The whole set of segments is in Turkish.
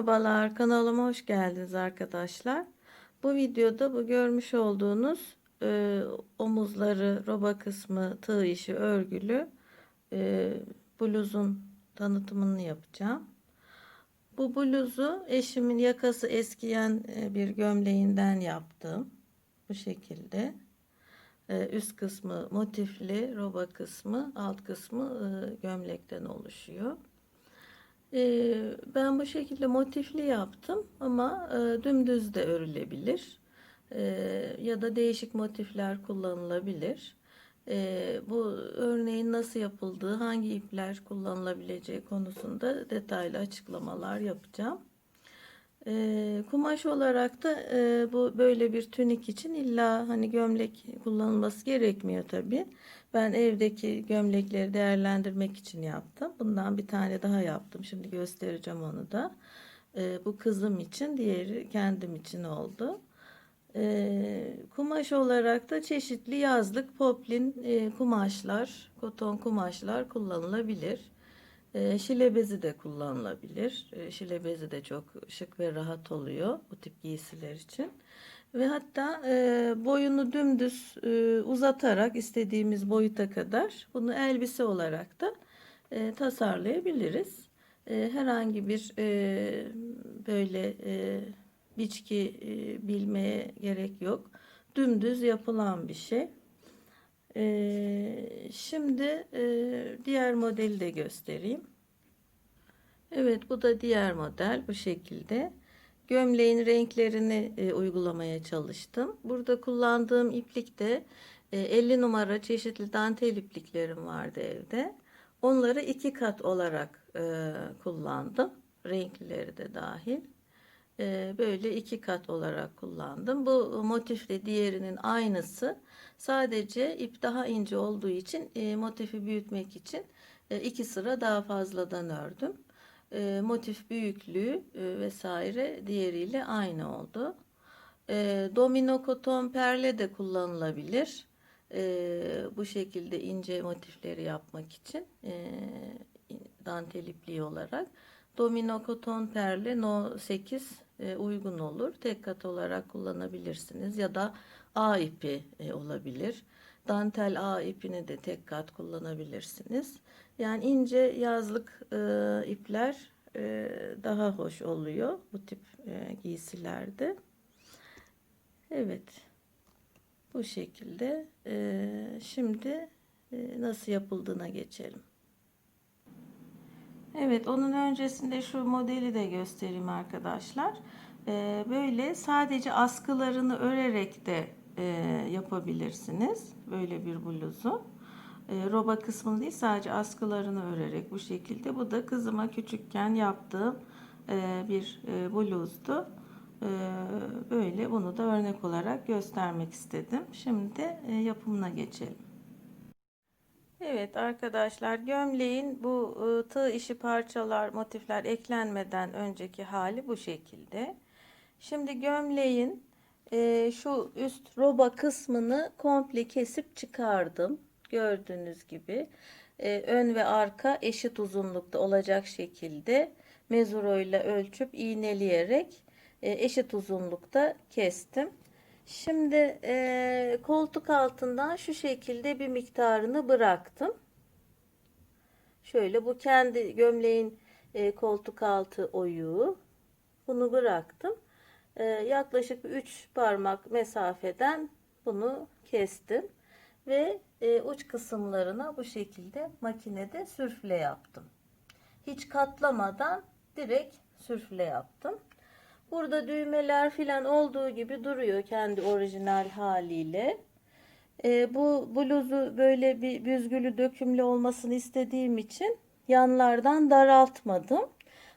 Merhabalar kanalıma hoş geldiniz arkadaşlar. Bu videoda bu görmüş olduğunuz e, omuzları, roba kısmı, tığ işi örgülü e, bluzun tanıtımını yapacağım. Bu bluzu eşimin yakası eskiyen e, bir gömleğinden yaptım. Bu şekilde. E, üst kısmı motifli, roba kısmı, alt kısmı e, gömlekten oluşuyor. Ee, ben bu şekilde motifli yaptım ama e, dümdüz de örülebilir. Ee, ya da değişik motifler kullanılabilir. Ee, bu örneğin nasıl yapıldığı, hangi ipler kullanılabileceği konusunda detaylı açıklamalar yapacağım. Ee, kumaş olarak da e, bu böyle bir tünik için illa hani gömlek kullanılması gerekmiyor tabii. Ben evdeki gömlekleri değerlendirmek için yaptım. Bundan bir tane daha yaptım. Şimdi göstereceğim onu da. Ee, bu kızım için, diğeri kendim için oldu. Ee, kumaş olarak da çeşitli yazlık poplin e, kumaşlar, koton kumaşlar kullanılabilir. E, şile bezi de kullanılabilir. E, şile bezi de çok şık ve rahat oluyor bu tip giysiler için. Ve hatta e, boyunu dümdüz e, uzatarak istediğimiz boyuta kadar bunu elbise olarak da e, tasarlayabiliriz. Herhangi bir böyle e, biçki bilmeye gerek yok. Dümdüz yapılan bir şey. Ee, şimdi e, diğer modeli de göstereyim. Evet bu da diğer model bu şekilde. Gömleğin renklerini e, uygulamaya çalıştım. Burada kullandığım iplik de e, 50 numara çeşitli dantel ipliklerim vardı evde. Onları iki kat olarak e, kullandım. Renkleri de dahil. E, böyle iki kat olarak kullandım. Bu motifle diğerinin aynısı. Sadece ip daha ince olduğu için e, motifi büyütmek için e, iki sıra daha fazladan ördüm. E, motif büyüklüğü e, vesaire diğeriyle aynı oldu. E, domino koton perle de kullanılabilir. E, bu şekilde ince motifleri yapmak için e, dantel ipliği olarak. Domino koton perle no 8 e, uygun olur. Tek kat olarak kullanabilirsiniz ya da A ipi e, olabilir. Dantel A ipini de tek kat kullanabilirsiniz. Yani ince yazlık e, ipler e, daha hoş oluyor bu tip e, giysilerde. Evet. Bu şekilde. E, şimdi e, nasıl yapıldığına geçelim. Evet, onun öncesinde şu modeli de göstereyim arkadaşlar. Ee, böyle sadece askılarını örerek de e, yapabilirsiniz. Böyle bir bluzu. E, roba kısmını değil sadece askılarını örerek bu şekilde. Bu da kızıma küçükken yaptığım e, bir e, bluzdu. E, böyle bunu da örnek olarak göstermek istedim. Şimdi e, yapımına geçelim. Evet arkadaşlar gömleğin bu e, tığ işi parçalar motifler eklenmeden önceki hali bu şekilde. Şimdi gömleğin e, şu üst roba kısmını komple kesip çıkardım. Gördüğünüz gibi e, ön ve arka eşit uzunlukta olacak şekilde mezuro ile ölçüp iğneleyerek eşit uzunlukta kestim. Şimdi e, koltuk altından şu şekilde bir miktarını bıraktım. Şöyle bu kendi gömleğin e, koltuk altı oyuğu. Bunu bıraktım. E, yaklaşık 3 parmak mesafeden bunu kestim. Ve e, uç kısımlarına bu şekilde makinede sürfle yaptım. Hiç katlamadan direkt sürfle yaptım. Burada düğmeler filan olduğu gibi duruyor kendi orijinal haliyle. E, bu bluzu böyle bir büzgülü dökümlü olmasını istediğim için yanlardan daraltmadım.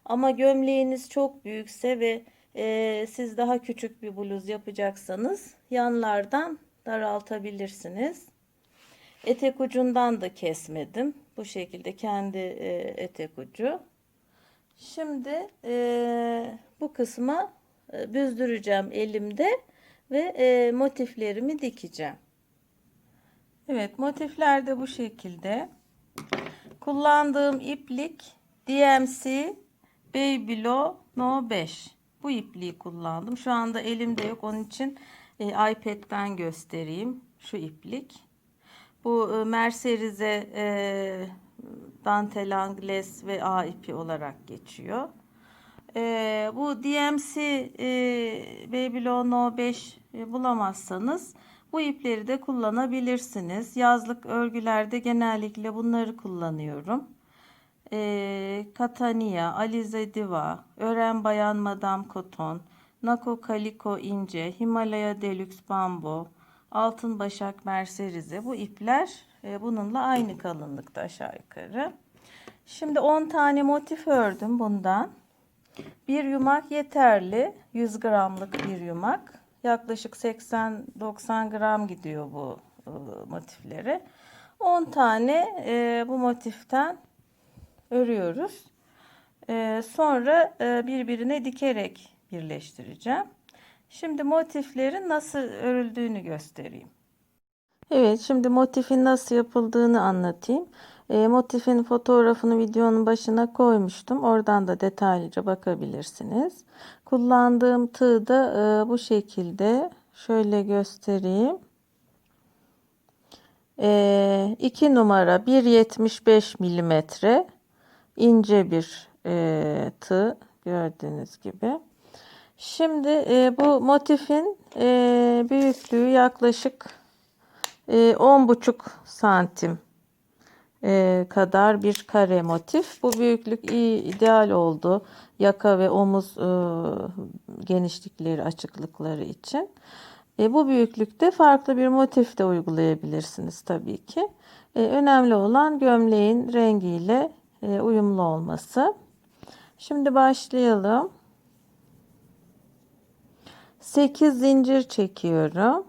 Ama gömleğiniz çok büyükse ve e, siz daha küçük bir bluz yapacaksanız yanlardan daraltabilirsiniz. Etek ucundan da kesmedim. Bu şekilde kendi e, etek ucu. Şimdi e, bu kısma e, büzdüreceğim elimde ve e, motiflerimi dikeceğim. Evet motifler de bu şekilde. Kullandığım iplik DMC Babylo No 5. Bu ipliği kullandım. Şu anda elimde yok. Onun için e, iPad'den göstereyim. Şu iplik. Bu e, Mercerize e, dantel angles ve A ipi olarak geçiyor. E, bu DMC e, Babylon No 5 e, bulamazsanız bu ipleri de kullanabilirsiniz. Yazlık örgülerde genellikle bunları kullanıyorum. E, Catania, Alize Diva, Ören Bayan Madame Cotton, Nako Kaliko ince, Himalaya Deluxe Bambo, Altın Başak Merserize bu ipler e, bununla aynı kalınlıkta aşağı yukarı. Şimdi 10 tane motif ördüm bundan. Bir yumak yeterli. 100 gramlık bir yumak. Yaklaşık 80-90 gram gidiyor bu e, motifleri. 10 tane e, bu motiften örüyoruz. E, sonra e, birbirine dikerek birleştireceğim. Şimdi motiflerin nasıl örüldüğünü göstereyim. Evet, şimdi motifin nasıl yapıldığını anlatayım. E, motifin fotoğrafını videonun başına koymuştum. Oradan da detaylıca bakabilirsiniz. Kullandığım tığ da e, bu şekilde. Şöyle göstereyim. 2 e, numara 1.75 milimetre ince bir e, tığ gördüğünüz gibi. Şimdi e, bu motifin e, büyüklüğü yaklaşık e, 10,5 santim e, kadar bir kare motif. Bu büyüklük iyi, ideal oldu. Yaka ve omuz e, genişlikleri, açıklıkları için. E, bu büyüklükte farklı bir motif de uygulayabilirsiniz tabii ki. E, önemli olan gömleğin rengiyle uyumlu olması. Şimdi başlayalım. 8 zincir çekiyorum.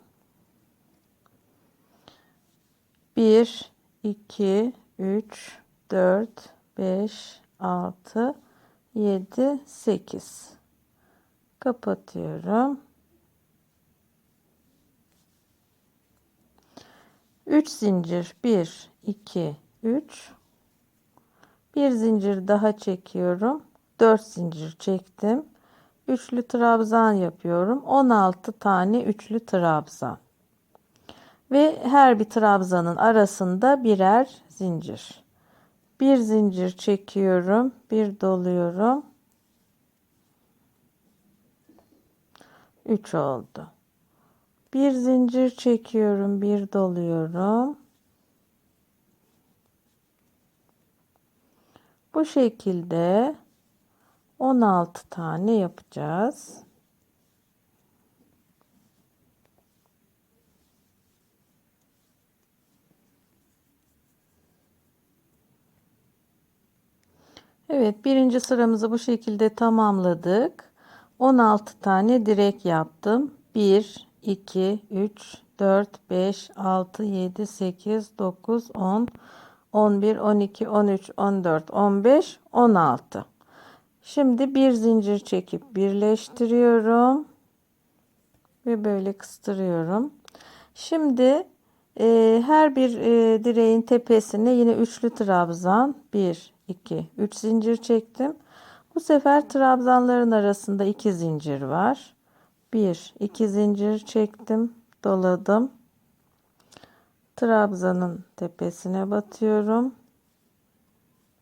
1 2 3 4 5 6 7 8 kapatıyorum. 3 zincir 1 2 3 bir zincir daha çekiyorum. 4 zincir çektim. Üçlü trabzan yapıyorum. 16 tane üçlü trabzan. Ve her bir trabzanın arasında birer zincir. Bir zincir çekiyorum. Bir doluyorum. 3 oldu. Bir zincir çekiyorum. Bir doluyorum bu şekilde 16 tane yapacağız. Evet birinci sıramızı bu şekilde tamamladık. 16 tane direk yaptım. 1 2 3 4 5 6 7 8 9 10 11 12 13 14 15 16 şimdi bir zincir çekip birleştiriyorum ve böyle kıstırıyorum. Şimdi e, her bir e, direğin tepesine yine üçlü trabzan 1 2 3 zincir çektim. Bu sefer trabzanların arasında iki zincir var. 1 2 zincir çektim doladım trabzanın tepesine batıyorum.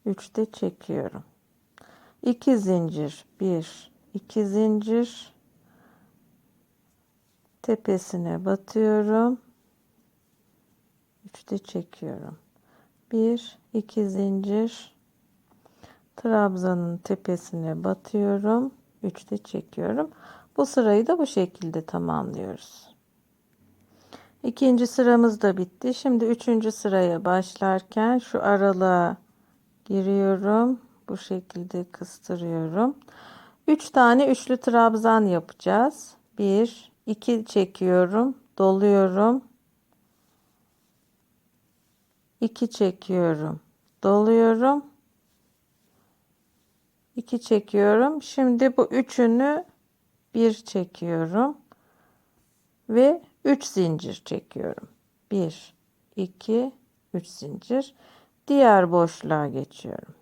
3 de çekiyorum. 2 zincir 1 2 zincir. Tepesine batıyorum. 3 de çekiyorum. 1 2 zincir. Trabzanın tepesine batıyorum. 3 de çekiyorum. Bu sırayı da bu şekilde tamamlıyoruz. İkinci sıramız da bitti. Şimdi üçüncü sıraya başlarken şu aralığa giriyorum. Bu şekilde kıstırıyorum. Üç tane üçlü trabzan yapacağız. Bir, iki çekiyorum. Doluyorum. iki çekiyorum. Doluyorum. iki çekiyorum. Şimdi bu üçünü bir çekiyorum ve 3 zincir çekiyorum. 1 2 3 zincir. Diğer boşluğa geçiyorum.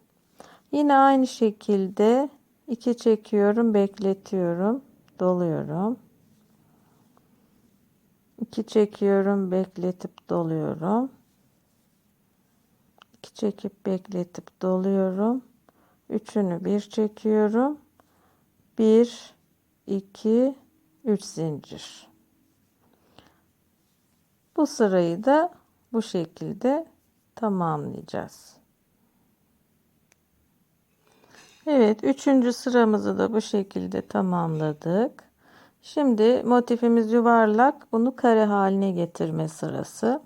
Yine aynı şekilde 2 çekiyorum, bekletiyorum, doluyorum. 2 çekiyorum, bekletip doluyorum. 2 çekip bekletip doluyorum. Üçünü bir çekiyorum. 1 2 3 zincir. Bu sırayı da bu şekilde tamamlayacağız. Evet, üçüncü sıramızı da bu şekilde tamamladık. Şimdi motifimiz yuvarlak. Bunu kare haline getirme sırası.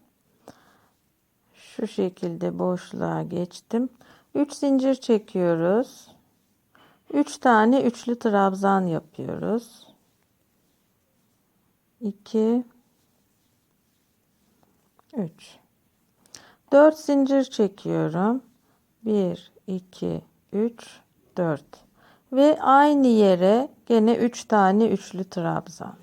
Şu şekilde boşluğa geçtim. 3 zincir çekiyoruz. 3 tane üçlü trabzan yapıyoruz. 2 3 4 zincir çekiyorum. 1 2 3 4 ve aynı yere gene 3 tane üçlü trabzan.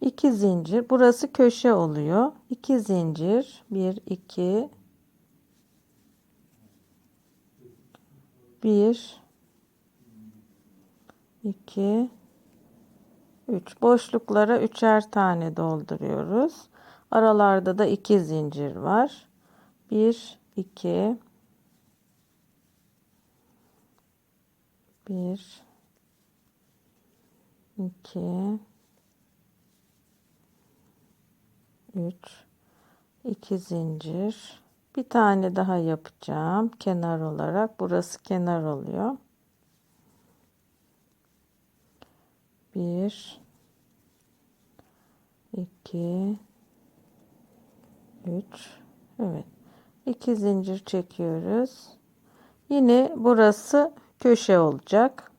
İki zincir. Burası köşe oluyor. İki zincir. Bir, iki. Bir. iki. 3 boşluklara üçer tane dolduruyoruz. Aralarda da 2 zincir var. 1 2 1 2 3 2 zincir. Bir tane daha yapacağım kenar olarak. Burası kenar oluyor. 1 2 3 Evet. 2 zincir çekiyoruz. Yine burası köşe olacak.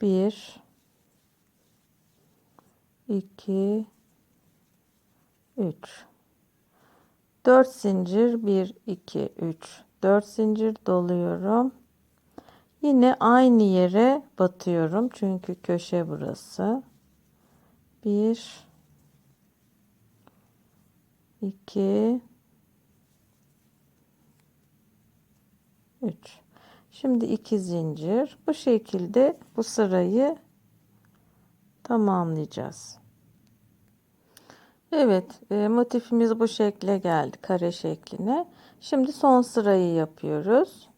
1 2 3 4 zincir 1 2 3 4 zincir doluyorum. Yine aynı yere batıyorum. Çünkü köşe burası. 1 2 3 Şimdi iki zincir. Bu şekilde bu sırayı tamamlayacağız. Evet, e, motifimiz bu şekle geldi, kare şekline. Şimdi son sırayı yapıyoruz.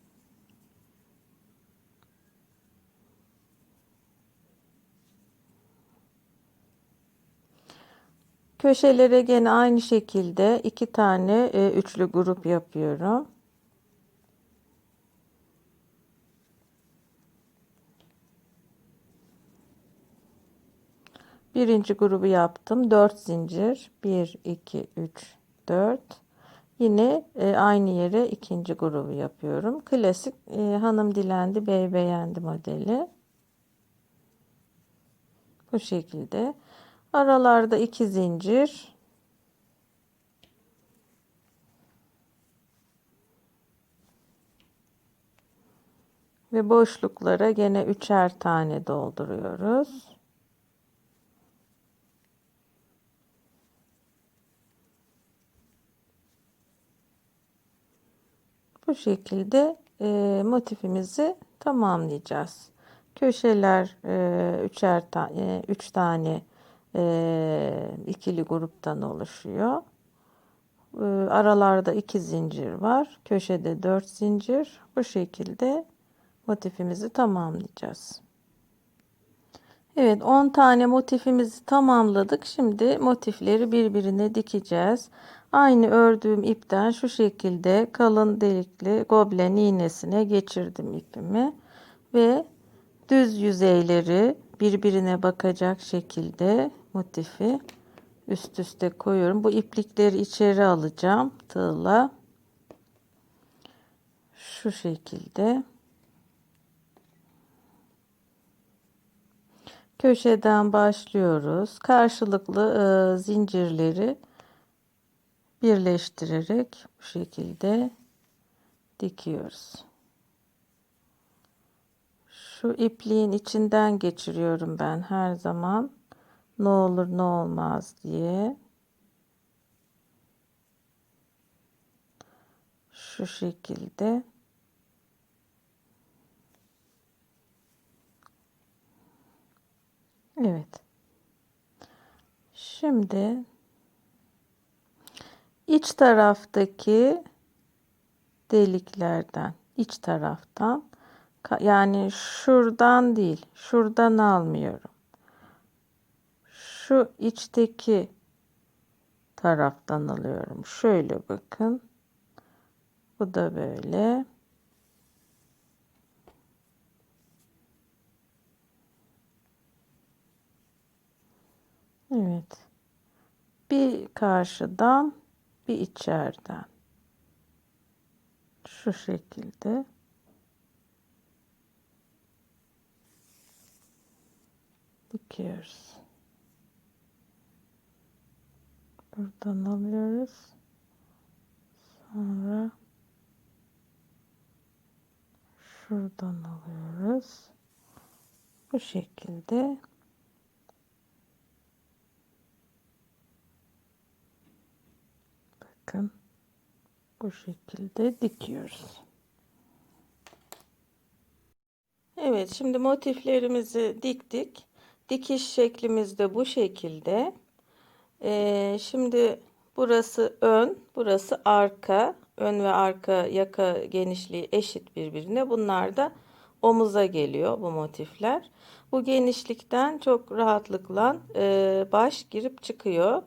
Köşelere gene aynı şekilde iki tane e, üçlü grup yapıyorum. Birinci grubu yaptım. 4 zincir. 1, 2, 3, 4. Yine e, aynı yere ikinci grubu yapıyorum. Klasik e, hanım dilendi, bey beğendi modeli. Bu şekilde. Aralarda iki zincir. Ve boşluklara gene üçer tane dolduruyoruz. Bu şekilde e, motifimizi tamamlayacağız. Köşeler e, üçer tane, üç tane e, ikili gruptan oluşuyor. E, aralarda iki zincir var. Köşede dört zincir. Bu şekilde motifimizi tamamlayacağız. Evet 10 tane motifimizi tamamladık. Şimdi motifleri birbirine dikeceğiz. Aynı ördüğüm ipten şu şekilde kalın delikli goblen iğnesine geçirdim ipimi ve düz yüzeyleri birbirine bakacak şekilde motifi üst üste koyuyorum. Bu iplikleri içeri alacağım tığla. Şu şekilde. Köşeden başlıyoruz. Karşılıklı e, zincirleri birleştirerek bu şekilde dikiyoruz. şu ipliğin içinden geçiriyorum ben her zaman. Ne olur ne olmaz diye. Şu şekilde. Evet. Şimdi iç taraftaki deliklerden, iç taraftan yani şuradan değil, şuradan almıyorum. Şu içteki taraftan alıyorum. Şöyle bakın. Bu da böyle. Evet. Bir karşıdan bir içeriden. Şu şekilde. dikiyoruz. Buradan alıyoruz. Sonra şuradan alıyoruz. Bu şekilde bakın bu şekilde dikiyoruz. Evet şimdi motiflerimizi diktik. Dikiş şeklimiz de bu şekilde. Ee, şimdi burası ön, burası arka. Ön ve arka yaka genişliği eşit birbirine. Bunlar da omuza geliyor bu motifler. Bu genişlikten çok rahatlıkla e, baş girip çıkıyor.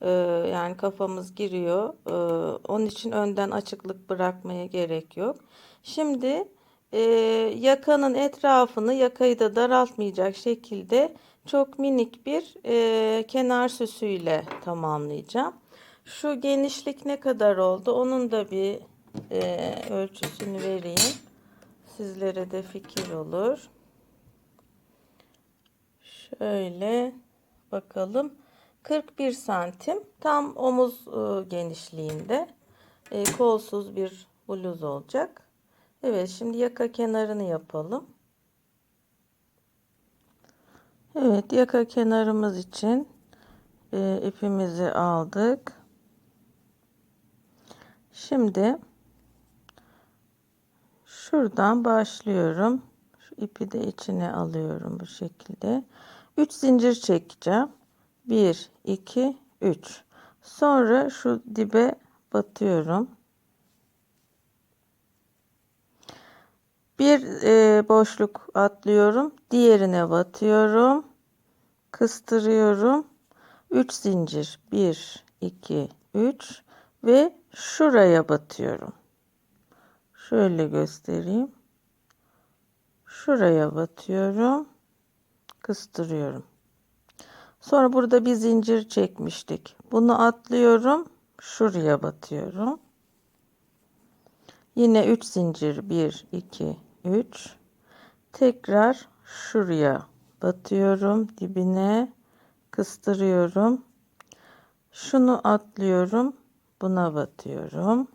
E, yani kafamız giriyor. E, onun için önden açıklık bırakmaya gerek yok. Şimdi e, yakanın etrafını yakayı da daraltmayacak şekilde çok minik bir e, kenar süsüyle tamamlayacağım. Şu genişlik ne kadar oldu? Onun da bir e, ölçüsünü vereyim. Sizlere de fikir olur. Şöyle bakalım. 41 santim tam omuz e, genişliğinde e, kolsuz bir bluz olacak. Evet şimdi yaka kenarını yapalım. Evet yaka kenarımız için e, ipimizi aldık. Şimdi şuradan başlıyorum. Şu ipi de içine alıyorum bu şekilde. 3 zincir çekeceğim. 1 2 3. Sonra şu dibe batıyorum. Bir e, boşluk atlıyorum. Diğerine batıyorum. Kıstırıyorum. 3 zincir. 1, 2, 3 ve şuraya batıyorum. Şöyle göstereyim. Şuraya batıyorum. Kıstırıyorum. Sonra burada bir zincir çekmiştik. Bunu atlıyorum. Şuraya batıyorum. Yine 3 zincir 1 2 3 tekrar şuraya batıyorum dibine kıstırıyorum şunu atlıyorum buna batıyorum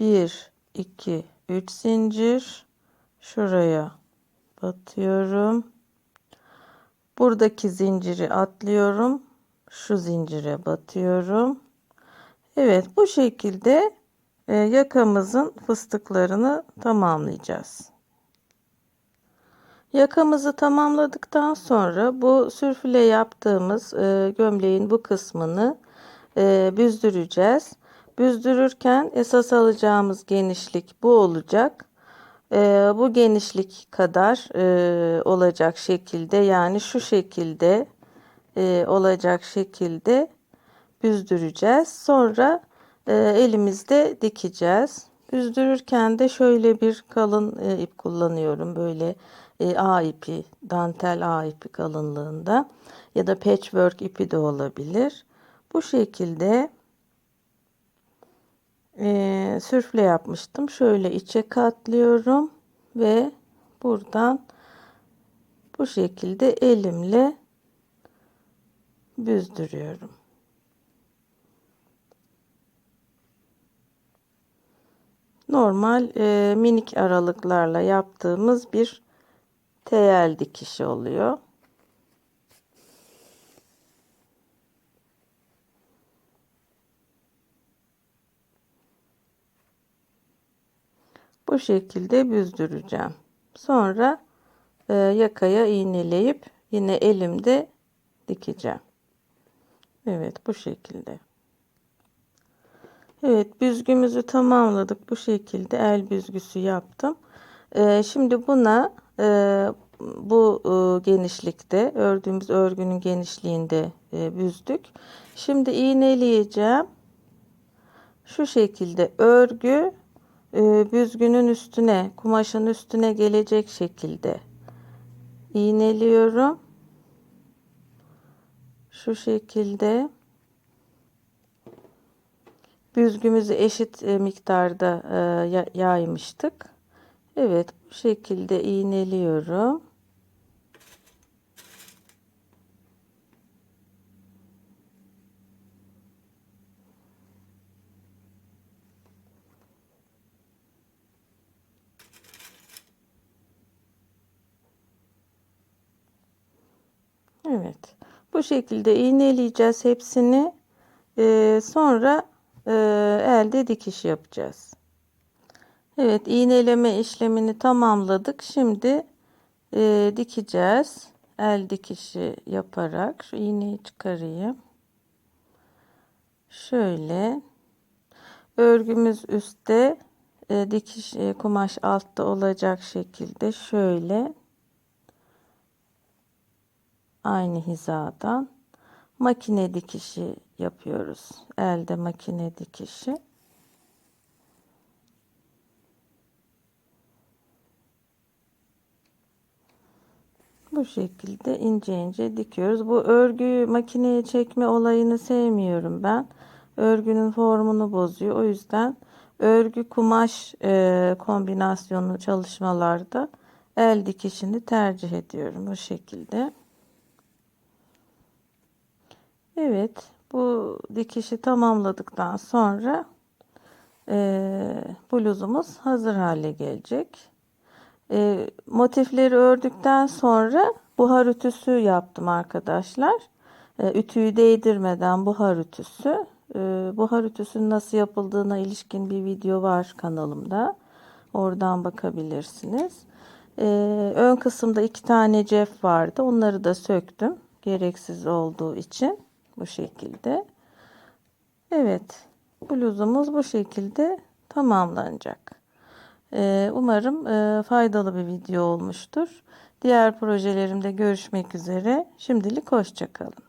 1 2 3 zincir şuraya batıyorum buradaki zinciri atlıyorum şu zincire batıyorum Evet bu şekilde e, yakamızın fıstıklarını tamamlayacağız. Yakamızı tamamladıktan sonra bu sürfüle yaptığımız e, gömleğin bu kısmını e, büzdüreceğiz. Büzdürürken esas alacağımız genişlik bu olacak. E, bu genişlik kadar e, olacak şekilde yani şu şekilde e, olacak şekilde büzdüreceğiz. Sonra e, elimizde dikeceğiz. Üzdürürken de şöyle bir kalın e, ip kullanıyorum. Böyle e, A ipi, dantel A ipi kalınlığında ya da patchwork ipi de olabilir. Bu şekilde e, sürfle yapmıştım. Şöyle içe katlıyorum ve buradan bu şekilde elimle büzdürüyorum. normal e, minik aralıklarla yaptığımız bir tel dikişi oluyor. Bu şekilde büzdüreceğim. Sonra e, yakaya iğneleyip yine elimde dikeceğim. Evet bu şekilde. Evet büzgümüzü tamamladık. Bu şekilde el büzgüsü yaptım. Ee, şimdi buna e, bu e, genişlikte ördüğümüz örgünün genişliğinde e, büzdük. Şimdi iğneleyeceğim. Şu şekilde örgü e, büzgünün üstüne kumaşın üstüne gelecek şekilde iğneliyorum. Şu şekilde büzgümüzü eşit e, miktarda e, yaymıştık. Evet bu şekilde iğneliyorum. Evet. Bu şekilde iğneleyeceğiz hepsini. Ee, sonra e, elde dikiş yapacağız. Evet iğneleme işlemini tamamladık. Şimdi e, dikeceğiz. El dikişi yaparak şu iğneyi çıkarayım. Şöyle örgümüz üstte e, dikiş e, kumaş altta olacak şekilde şöyle aynı hizadan makine dikişi yapıyoruz. Elde makine dikişi. Bu şekilde ince ince dikiyoruz. Bu örgüyü makineye çekme olayını sevmiyorum ben. Örgünün formunu bozuyor. O yüzden örgü kumaş e, kombinasyonu çalışmalarda el dikişini tercih ediyorum. Bu şekilde. Evet. Bu dikişi tamamladıktan sonra e, bluzumuz hazır hale gelecek. E, motifleri ördükten sonra buhar ütüsü yaptım arkadaşlar. E, ütüyü değdirmeden buhar ütüsü. E, buhar ütüsünün nasıl yapıldığına ilişkin bir video var kanalımda. Oradan bakabilirsiniz. E, ön kısımda iki tane cef vardı. Onları da söktüm. Gereksiz olduğu için. Bu şekilde. Evet. Bluzumuz bu şekilde tamamlanacak. Ee, umarım e, faydalı bir video olmuştur. Diğer projelerimde görüşmek üzere. Şimdilik hoşçakalın.